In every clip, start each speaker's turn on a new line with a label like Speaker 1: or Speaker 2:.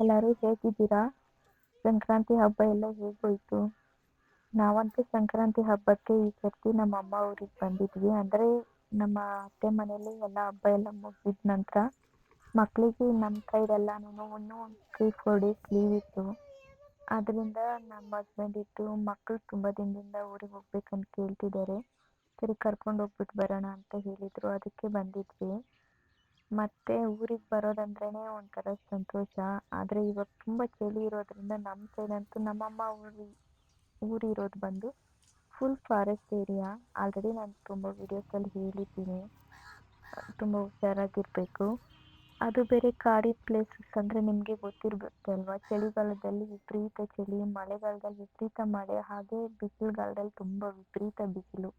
Speaker 1: ಎಲ್ಲರೂ ಹೇಗಿದ್ದೀರಾ? ಸಂಕ್ರಾಂತಿ ಹಬ್ಬ ಎಲ್ಲ ಹೇಗೋಯ್ತು? ನಾವಂತೂ ಸಂಕ್ರಾಂತಿ ಹಬ್ಬಕ್ಕೆ ಈ ಸರ್ತಿ ನಮ್ಮ ಅಮ್ಮ ಊರಿಗೆ ಬಂದಿದ್ವಿ. ಅಂದರೆ ನಮ್ಮ ಅತ್ತೆ ಮನೇಲಿ ಎಲ್ಲ ಹಬ್ಬ ಎಲ್ಲ ಮುಗಿದ ನಂತರ ಮಕ್ಕಳಿಗೆ ನಮ್ಮ ಸೈಡ್ ಎಲ್ಲಾನು ಇನ್ನೂ ಒಂದು ತ್ರೀ ಫೋರ್ ಡೇಸ್ ಲೀವ್ ಇತ್ತು. ಅದರಿಂದ ನಮ್ಮ ಹಸ್ಬೆಂಡ್ ಇತ್ತು ಮಕ್ಕಳು ತುಂಬ ದಿನದಿಂದ ಊರಿಗೆ ಹೋಗ್ಬೇಕಂತ ಕೇಳ್ತಿದ್ದಾರೆ. ಸರಿ, ಕರ್ಕೊಂಡು ಹೋಗ್ಬಿಟ್ಟು ಬರೋಣ ಅಂತ ಹೇಳಿದರು. ಅದಕ್ಕೆ ಬಂದಿದ್ವಿ. ಮತ್ತೆ ಊರಿಗೆ ಬರೋದಂದ್ರೇ ಒಂಥರ ಸಂತೋಷ. ಆದರೆ ಇವಾಗ ತುಂಬ ಚಳಿ ಇರೋದ್ರಿಂದ ನಮ್ಮ ಸೈಡ್ ಅಂತೂ ನಮ್ಮಮ್ಮ ಊರು, ಊರಿರೋದು ಬಂದು ಫುಲ್ ಫಾರೆಸ್ಟ್ ಏರಿಯಾ ಆಲ್ರೆಡಿ ನಾನು ತುಂಬ ವೀಡಿಯೋಸಲ್ಲಿ ಹೇಳಿದ್ದೀನಿ. ತುಂಬ ಹುಷಾರಾಗಿರಬೇಕು. ಅದು ಬೇರೆ ಕಾಡಿನ ಪ್ಲೇಸಸ್ ಅಂದರೆ ನಿಮಗೆ ಗೊತ್ತಿರುತ್ತೆ ಅಲ್ವಾ? ಚಳಿಗಾಲದಲ್ಲಿ ವಿಪರೀತ ಚಳಿ, ಮಳೆಗಾಲದಲ್ಲಿ ವಿಪರೀತ ಮಳೆ, ಹಾಗೆ ಬಿಸಿಲುಗಾಲದಲ್ಲಿ ತುಂಬ ವಿಪರೀತ ಬಿಸಿಲು.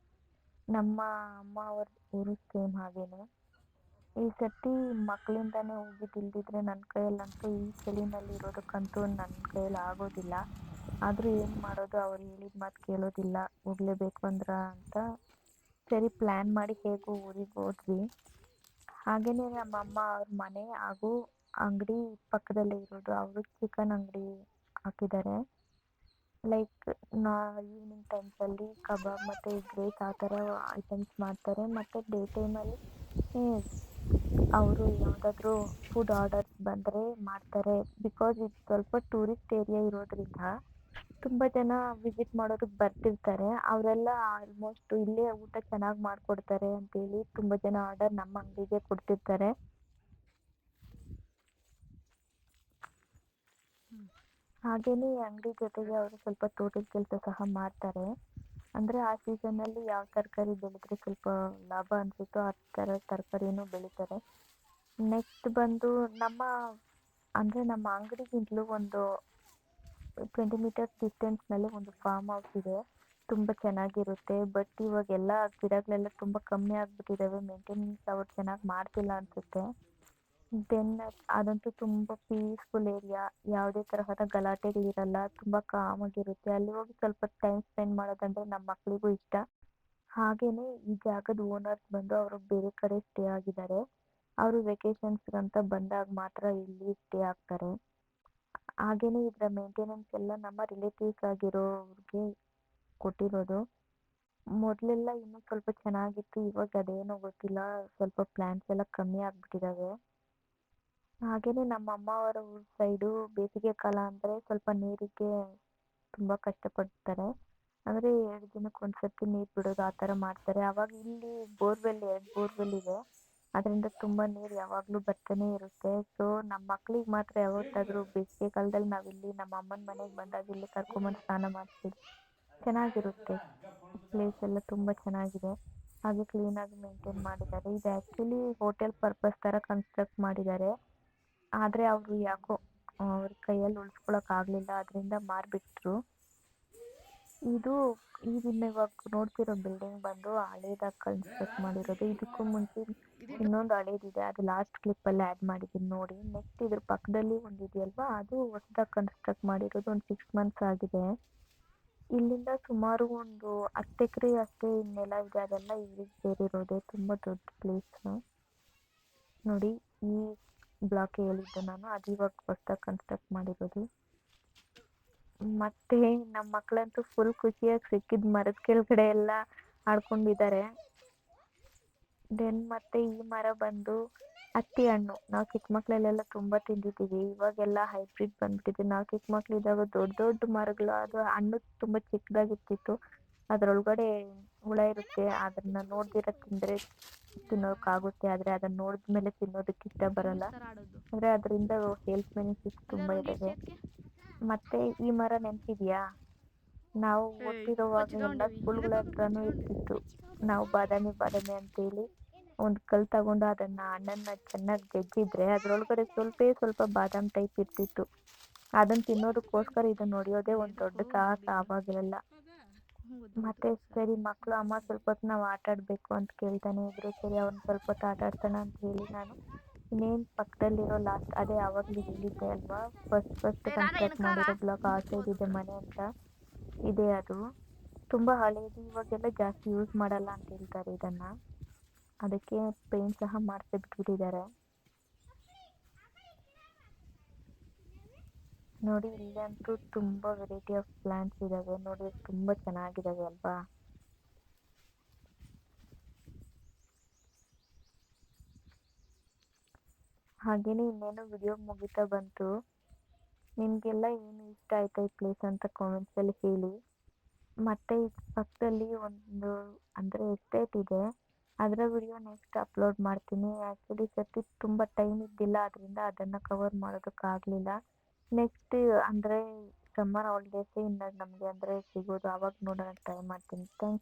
Speaker 1: ನಮ್ಮ ಅಮ್ಮ ಅವ್ರ ಊರು ಸೇಮ್ ಹಾಗೇನೆ. ಈ ಸರ್ತಿ ಮಕ್ಕಳಿಂದಾನೇ ಹೋಗಿದ್ದಿಲ್ದಿದ್ರೆ ನನ್ನ ಕೈಯಲ್ಲಂತೂ ಈ ಚಳಿನಲ್ಲಿ ಇರೋದಕ್ಕಂತೂ ನನ್ನ ಕೈಯಲ್ಲಿ ಆಗೋದಿಲ್ಲ. ಆದರೂ ಏನು ಮಾಡೋದು ಅವ್ರು ಹೇಳಿದ ಮಾತು ಕೇಳೋದಿಲ್ಲ. ಹೋಗಲೇಬೇಕು ಅಂದ್ರ ಅಂತ ಸರಿ ಪ್ಲ್ಯಾನ್ ಮಾಡಿ ಹೇಗೂ ಊರಿಗೆ ಹೋದ್ವಿ. ಹಾಗೆಯೇ ನಮ್ಮ ಅಮ್ಮ ಅವ್ರ ಮನೆ ಹಾಗೂ ಅಂಗಡಿ ಪಕ್ಕದಲ್ಲೇ ಇರೋದು. ಅವರು ಚಿಕನ್ ಅಂಗಡಿ ಹಾಕಿದ್ದಾರೆ. ಲೈಕ್ ನಾ ಈವ್ನಿಂಗ್ ಟೈಮ್ಸಲ್ಲಿ ಕಬಾಬ್ ಮತ್ತು ಎಗ್ ಆ ಥರ ಐಟಮ್ಸ್ ಮಾಡ್ತಾರೆ. ಮತ್ತು ಡೇ ಟೈಮಲ್ಲಿ ಅವರು ಯಾವುದಾದ್ರೂ ಫುಡ್ ಆರ್ಡರ್ಸ್ ಬಂದರೆ ಮಾಡ್ತಾರೆ. ಬಿಕಾಸ್ ಇದು ಸ್ವಲ್ಪ ಟೂರಿಸ್ಟ್ ಏರಿಯಾ ಇರೋದ್ರಿಂದ ತುಂಬ ಜನ ವಿಸಿಟ್ ಮಾಡೋದಕ್ಕೆ ಬರ್ತಿರ್ತಾರೆ. ಅವರೆಲ್ಲ ಆಲ್ಮೋಸ್ಟ್ ಇಲ್ಲೇ ಊಟ ಚೆನ್ನಾಗಿ ಮಾಡಿಕೊಡ್ತಾರೆ ಅಂತೇಳಿ ತುಂಬ ಜನ ಆರ್ಡರ್ ನಮ್ಮ ಅಂಗಡಿಗೆ ಕೊಡ್ತಿರ್ತಾರೆ. ಹಾಗೆಯೇ ಅಂಗಡಿ ಜೊತೆಗೆ ಅವರು ಸ್ವಲ್ಪ ತೋಟದ ಕೆಲಸ ಸಹ ಮಾಡ್ತಾರೆ. ಅಂದರೆ ಆ ಸೀಸನ್ನಲ್ಲಿ ಯಾವ ತರಕಾರಿ ಬೆಳೆದ್ರೆ ಸ್ವಲ್ಪ ಲಾಭ ಅನಿಸುತ್ತೋ ಆ ಥರ ತರಕಾರಿನೂ ಬೆಳೀತಾರೆ. ನೆಕ್ಸ್ಟ್ ಬಂದು ನಮ್ಮ, ಅಂದರೆ ನಮ್ಮ ಅಂಗಡಿಗಿಂತಲೂ ಒಂದು ಟ್ವೆಂಟಿ ಮೀಟರ್ಸ್ ಡಿಸ್ಟೆನ್ಸ್ನಲ್ಲಿ ಒಂದು ಫಾರ್ಮ್ ಹೌಸ್ ಇದೆ. ತುಂಬ ಚೆನ್ನಾಗಿರುತ್ತೆ. ಬಟ್ ಇವಾಗೆಲ್ಲ ಗಿಡಗಳೆಲ್ಲ ತುಂಬ ಕಮ್ಮಿ ಆಗಿಬಿಟ್ಟಿದ್ದಾವೆ ಮೇಂಟೆನೆನ್ಸ್ ಅವ್ರು ಚೆನ್ನಾಗಿ ಮಾಡ್ತಿಲ್ಲ ಅನಿಸುತ್ತೆ. ದೆನ್ ಅದಂತೂ ತುಂಬ ಪೀಸ್ಫುಲ್ ಏರಿಯಾ ಯಾವುದೇ ತರಹದ ಗಲಾಟೆಗಳಿರಲ್ಲ ತುಂಬ ಕಾಮಾಗಿರುತ್ತೆ ಅಲ್ಲಿ ಹೋಗಿ ಸ್ವಲ್ಪ ಟೈಮ್ ಸ್ಪೆಂಡ್ ಮಾಡೋದಂದ್ರೆ ನಮ್ಮ ಮಕ್ಕಳಿಗೂ ಇಷ್ಟ. ಹಾಗೆಯೇ ಈ ಜಾಗದ ಓನರ್ಸ್ ಬಂದು ಅವರು ಬೇರೆ ಕಡೆ ಸ್ಟೇ ಆಗಿದ್ದಾರೆ. ಅವರು ವೆಕೇಷನ್ಸ್ಗಂತ ಬಂದಾಗ ಮಾತ್ರ ಇಲ್ಲಿ ಸ್ಟೇ ಆಗ್ತಾರೆ. ಹಾಗೇನೆ ಇದರ ಮೇಂಟೆನೆನ್ಸ್ ಎಲ್ಲ ನಮ್ಮ ರಿಲೇಟಿವ್ಸ್ ಆಗಿರೋರಿಗೆ ಕೊಟ್ಟಿರೋದು. ಮೊದಲೆಲ್ಲ ಇನ್ನೂ ಸ್ವಲ್ಪ ಚೆನ್ನಾಗಿತ್ತು, ಇವಾಗ ಅದೇನೋ ಗೊತ್ತಿಲ್ಲ. ಸ್ವಲ್ಪ ಪ್ಲ್ಯಾಂಟ್ಸ್ ಎಲ್ಲ ಕಮ್ಮಿ ಆಗಿಬಿಟ್ಟಿದ್ದಾವೆ ಹಾಗೆಯೇ ನಮ್ಮ ಅಮ್ಮ ಅವರ ಊರ ಸೈಡು ಬೇಸಿಗೆ ಕಾಲ ಅಂದರೆ ಸ್ವಲ್ಪ ನೀರಿಗೆ ತುಂಬ ಕಷ್ಟಪಡ್ತಾರೆ. ಅಂದರೆ ಎರಡು ದಿನಕ್ಕೆ ಒಂದು ಸರ್ತಿ ನೀರು ಬಿಡೋದು ಆ ಥರ ಮಾಡ್ತಾರೆ. ಆವಾಗ ಇಲ್ಲಿ ಬೋರ್ವೆಲ್, ಎರಡು ಬೋರ್ವೆಲ್ ಇದೆ. ಅದರಿಂದ ತುಂಬ ನೀರು ಯಾವಾಗಲೂ ಬರ್ತಾನೆ ಇರುತ್ತೆ. ಸೊ ನಮ್ಮ ಮಕ್ಕಳಿಗೆ ಮಾತ್ರ ಯಾವತ್ತಾದರೂ ಬೇಸಿಗೆ ಕಾಲದಲ್ಲಿ ನಾವಿಲ್ಲಿ ನಮ್ಮ ಅಮ್ಮನ ಮನೆಗೆ ಬಂದಾಗ ಇಲ್ಲಿ ಕರ್ಕೊಂಬಂದು ಸ್ನಾನ ಮಾಡ್ತೀವಿ. ಚೆನ್ನಾಗಿರುತ್ತೆ. ಪ್ಲೇಸ್ ಎಲ್ಲ ತುಂಬ ಚೆನ್ನಾಗಿದೆ. ಹಾಗೆ ಕ್ಲೀನಾಗಿ ಮೇಂಟೈನ್ ಮಾಡಿದ್ದಾರೆ. ಇದು ಆ್ಯಕ್ಚುಲಿ ಹೋಟೆಲ್ ಪರ್ಪಸ್ ಥರ ಕನ್ಸ್ಟ್ರಕ್ಟ್ ಮಾಡಿದ್ದಾರೆ. ಆದರೆ ಅವರು ಯಾಕೋ, ಅವ್ರ ಕೈಯಲ್ಲಿ ಉಳಿಸ್ಕೊಳಕ್ಕಾಗಲಿಲ್ಲ ಅದರಿಂದ ಮಾರಿಬಿಟ್ರು. ಇದು, ಈಗಿನ ಇವಾಗ ನೋಡ್ತಿರೋ ಬಿಲ್ಡಿಂಗ್ ಬಂದು ಹಳೇದಾಗಿ ಕನ್ಸ್ಟ್ರಕ್ಟ್ ಮಾಡಿರೋದು. ಇದಕ್ಕೂ ಮುಂಚೆ ಇನ್ನೊಂದು ಹಳೇದಿದೆ. ಅದು ಲಾಸ್ಟ್ ಕ್ಲಿಪ್ಪಲ್ಲಿ ಆ್ಯಡ್ ಮಾಡಿದ್ದೀನಿ ನೋಡಿ. ನೆಕ್ಸ್ಟ್ ಇದ್ರ ಪಕ್ಕದಲ್ಲಿ ಒಂದು ಇದೆಯಲ್ವಾ ಅದು ಹೊಸ್ದಾಗಿ ಕನ್ಸ್ಟ್ರಕ್ಟ್ ಮಾಡಿರೋದು ಒಂದು ಸಿಕ್ಸ್ ಮಂತ್ಸ್ ಆಗಿದೆ. ಇಲ್ಲಿಂದ ಸುಮಾರು ಒಂದು ಹತ್ತು ಎಕರೆ ಅಷ್ಟೇ ಇನ್ನೆಲ್ಲ ಇದೆ. ಅದೆಲ್ಲ ಇಲ್ಲಿಗೆ ಸೇರಿರೋದೆ. ತುಂಬ ದೊಡ್ಡ ಪ್ಲೇಸು ನೋಡಿ, ಈ ಬ್ಲಾಕ್ ಹೇಳಿದ್ದು ನಾನು ಅದು ಇವಾಗ ಹೊಸ್ದಾಗಿ ಕನ್ಸ್ಟ್ರಕ್ಟ್ ಮಾಡಿರೋದು. ಮತ್ತೆ ನಮ್ಮ ಮಕ್ಕಳಂತೂ ಫುಲ್ ಖುಷಿಯಾಗಿ ಸಿಕ್ಕಿದ ಮರದ ಕೆಳಗಡೆ ಎಲ್ಲ ಆಡ್ಕೊಂಡಿದ್ದಾರೆ. ದೆನ್ ಮತ್ತೆ ಈ ಮರ ಬಂದು ಅತ್ತಿ ಹಣ್ಣು. ನಾವು ಚಿಕ್ಕ ಮಕ್ಕಳಲ್ಲೆಲ್ಲ ತುಂಬ ತಿಂದಿದ್ದೀವಿ. ಇವಾಗೆಲ್ಲ ಹೈಬ್ರಿಡ್ ಬಂದ್ಬಿಟ್ಟಿದೆ. ನಾವು ಚಿಕ್ಕ ಮಕ್ಕಳಿದ್ದಾಗ ದೊಡ್ಡ ದೊಡ್ಡ ಮರಗಳು, ಅದು ಹಣ್ಣು ತುಂಬ ಚಿಕ್ಕದಾಗಿರ್ತಿತ್ತು. ಅದರೊಳಗಡೆ ಹುಳ ಇರುತ್ತೆ ಅದನ್ನ ನೋಡ್ದಿರ ತಿಂದರೆ ತಿನ್ನೋಕ್ಕಾಗುತ್ತೆ ಆದರೆ ಅದನ್ನ ನೋಡಿದ್ಮೇಲೆ ತಿನ್ನೋದಕ್ಕೆ ಇಷ್ಟ ಬರಲ್ಲ ಅಂದರೆ ಅದರಿಂದ ಹೆಲ್ತ್ ಬೆನಿಫಿಟ್ಸ್ ತುಂಬ ಇದೆ ಮತ್ತೆ ಈ ಮರ ನೆನಪಿದೆಯಾ? ನಾವು ಓದ್ತಿರೋವಾಗ ಎಲ್ಲ ಸ್ಕೂಲ್ಗಳ ಹತ್ರನೂ ಇರ್ತಿತ್ತು. ನಾವು ಬಾದಾಮಿ ಬಾದಾಮಿ ಅಂತೇಳಿ ಒಂದು ಕಲ್ ತಗೊಂಡು ಅದನ್ನ ಹಣ್ಣನ್ನ ಚೆನ್ನಾಗಿ ಜಜ್ಜಿದ್ರೆ ಅದರೊಳಗಡೆ ಸ್ವಲ್ಪ ಸ್ವಲ್ಪ ಬಾದಾಮ್ ಟೈಪ್ ಇರ್ತಿತ್ತು. ಅದನ್ನ ತಿನ್ನೋದಕ್ಕೋಸ್ಕರ ಇದನ್ನ ಹೊಡಿಯೋದೇ ಒಂದು ದೊಡ್ಡ ಸಾಹಸ ಆವಾಗಲೆಲ್ಲ ಮತ್ತೆ ಸರಿ ಮಕ್ಕಳು ಅಮ್ಮ ಸ್ವಲ್ಪ ಹೊತ್ತು ನಾವು ಆಟ ಆಡಬೇಕು ಅಂತ ಕೇಳ್ತಾನೆ ಇದ್ರು. ಸರಿ ಅವ್ನು ಸ್ವಲ್ಪ ಹೊತ್ತು ಆಟ ಆಡ್ತಾನೆ ಅಂತ ಹೇಳಿ ನಾನು ಇನ್ನೇನು ಪಕ್ಕದಲ್ಲಿರೋ ಲಾಸ್ಟ್ ಅದೇ ಆವಾಗಲೇ ಹೇಳಿದ್ದೆ ಅಲ್ವಾ? ಫಸ್ಟ್ ಫಸ್ಟ್ ಕನ್ಸ್ಟ್ರಕ್ಟ್ ಮಾಡಿರೋ ಬ್ಲಾಕ್ ಆ ಸೈಡ್ ಇದೆ ಮನೆ ಅಂತ. ಇದೆ ಅದು. ತುಂಬ ಹಳೇದು ಇವಾಗೆಲ್ಲ ಜಾಸ್ತಿ ಯೂಸ್ ಮಾಡಲ್ಲ ಅಂತ ಹೇಳ್ತಾರೆ ಇದನ್ನು. ಅದಕ್ಕೆ ಪೇಂಟ್ ಸಹ ಮಾಡಿಸಿ ನೋಡಿ ಇಲ್ಲಂತೂ ತುಂಬಾ ವೆರೈಟಿ ಆಫ್ ಪ್ಲಾಂಟ್ಸ್ ಇದಾವೆ. ನೋಡಿ ತುಂಬಾ ಚೆನ್ನಾಗಿದಾವೆ ಅಲ್ವಾ? ಹಾಗೇನೆ ಇನ್ನೇನು ವಿಡಿಯೋ ಮುಗಿತಾ ಬಂತು. ನಿಮಗೆಲ್ಲ ಏನು ಇಷ್ಟ ಆಯ್ತಾ ಈ ಪ್ಲೇಸ್ ಅಂತ ಕಾಮೆಂಟ್ಸಲ್ಲಿ ಹೇಳಿ. ಮತ್ತೆ ಈ ಪಕ್ಕದಲ್ಲಿ ಒಂದು, ಅಂದರೆ ಎಸ್ಟೇಟ್ ಇದೆ. ಅದರ ವಿಡಿಯೋ ನೆಕ್ಸ್ಟ್ ಅಪ್ಲೋಡ್ ಮಾಡ್ತೀನಿ. ಆ್ಯಕ್ಚುಲಿ ಸರ್ತಿ ತುಂಬ ಟೈಮ್ ಇದ್ದಿಲ್ಲ. ಅದರಿಂದ ಅದನ್ನು ಕವರ್ ಮಾಡೋದಕ್ಕಾಗಲಿಲ್ಲ. ನೆಕ್ಸ್ಟ್ ಅಂದರೆ ಸಮ್ಮರ್ ಹಾಲಿಡೇಸೇ ಇನ್ನು ನಮಗೆ ಅಂದರೆ ಸಿಗೋದು ಅವಾಗ ನೋಡೋಣ ಟ್ರೈ ಮಾಡ್ತೀನಿ. ಥ್ಯಾಂಕ್